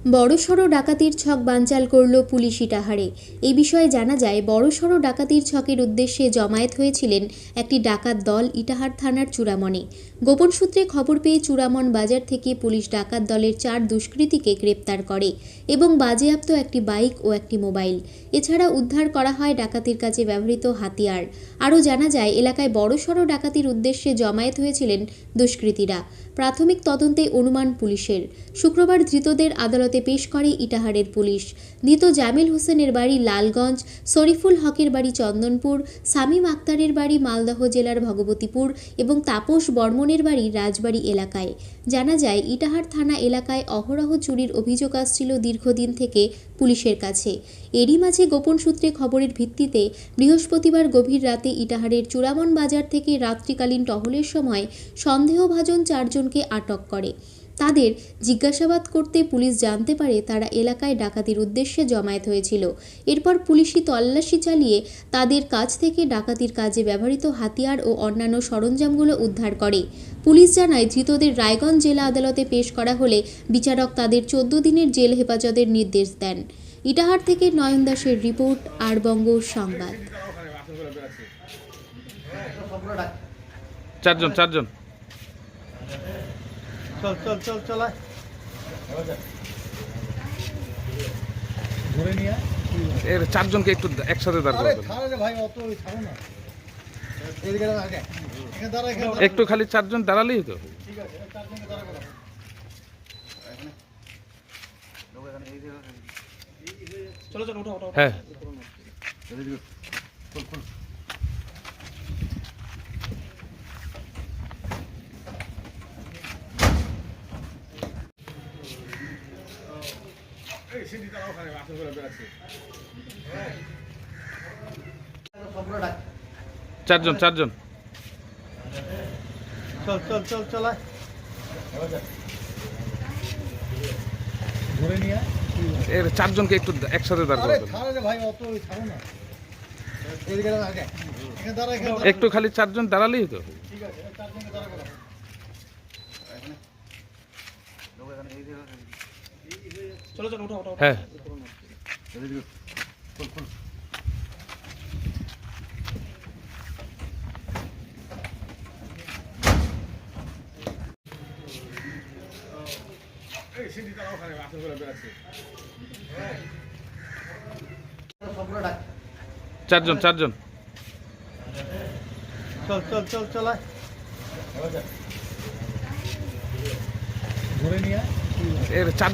বড়সড় ডাকাতির ছক বানচাল করল পুলিশ ইটাহারে এই বিষয়ে জানা যায়, বড়সড় ডাকাতির ছকের উদ্দেশ্যে জমায়েত হয়েছিলেন একটি ডাকাত দল ইটাহার থানার চূড়ামণে। গোপন সূত্রে খবর পেয়ে চূড়ামন বাজার থেকে পুলিশ ডাকাত দলের চার দুষ্কৃতীকে গ্রেপ্তার করে এবং বাজেয়াপ্ত একটি বাইক ও একটি মোবাইল। এছাড়া উদ্ধার করা হয় ডাকাতির কাজে ব্যবহৃত হাতিয়ার। আরও জানা যায়, এলাকায় বড়সড় ডাকাতির উদ্দেশ্যে জমায়েত হয়েছিলেন দুষ্কৃতীরা। প্রাথমিক তদন্তে অনুমান পুলিশের। শুক্রবার ধৃতদের আদালতে পেশ করে ইটাহারের পুলিশ। ধৃত জামিল হোসেনের বাড়ি লালগঞ্জ, শরীফুল হকের বাড়ি চন্দনপুর সামিম আক্তারের বাড়ি মালদহ জেলার ভগবতীপুর এবং তাপস বর্মনের বাড়ি রাজবাড়ি এলাকায়। জানা যায়, ইটাহার থানা এলাকায় অহরহ চুরির অভিযোগ আসছিল দীর্ঘদিন থেকে পুলিশের কাছে। এরই মাঝে গোপন সূত্রে খবরের ভিত্তিতে বৃহস্পতিবার গভীর রাতে ইটাহারের চূড়ামন বাজার থেকে রাত্রিকালীন টহলের সময় সন্দেহভাজন চারজনকে আটক করে। তাদের জিজ্ঞাসাবাদ করতে পুলিশ জানতে পারে তারা এলাকায় ডাকাতির উদ্দেশ্যে জমায়েত হয়েছিল। এরপর পুলিশি তল্লাশি চালিয়ে তাদের কাছ থেকে ডাকাতির কাজে ব্যবহৃত হাতিয়ার ও অন্যান্য সরঞ্জামগুলো উদ্ধার করে। পুলিশ জানায়, ধৃতদের রায়গঞ্জ জেলা আদালতে পেশ করা হলে বিচারক তাদের চোদ্দ দিনের জেল হেফাজতের নির্দেশ দেন। ইটাহার থেকে নয়ন দাসের রিপোর্ট আর বঙ্গ সংবাদ। চারজন চারজন। চল চল চল নিয়ে এর চারজনকে একটু একসাথে দাঁড়। একটু খালি চারজন দাঁড়ালেই তো। ঠিক আছে চারজনকে দাঁড়া করো। চলো চলো ওঠো ওঠো হ্যাঁ। চারজন চারজন। চল চল চল আয়। এর চারজনকে একটু একসাথে দাঁড়। একটু খালি চারজন দাঁড়ালেই তো। ঠিক আছে চারজনকে দাঁড়া করো। চলো চলো ওঠো ওঠো হ্যাঁ। চারজন চারজন। চল চল চল চলায় ধরে নিয়ে চার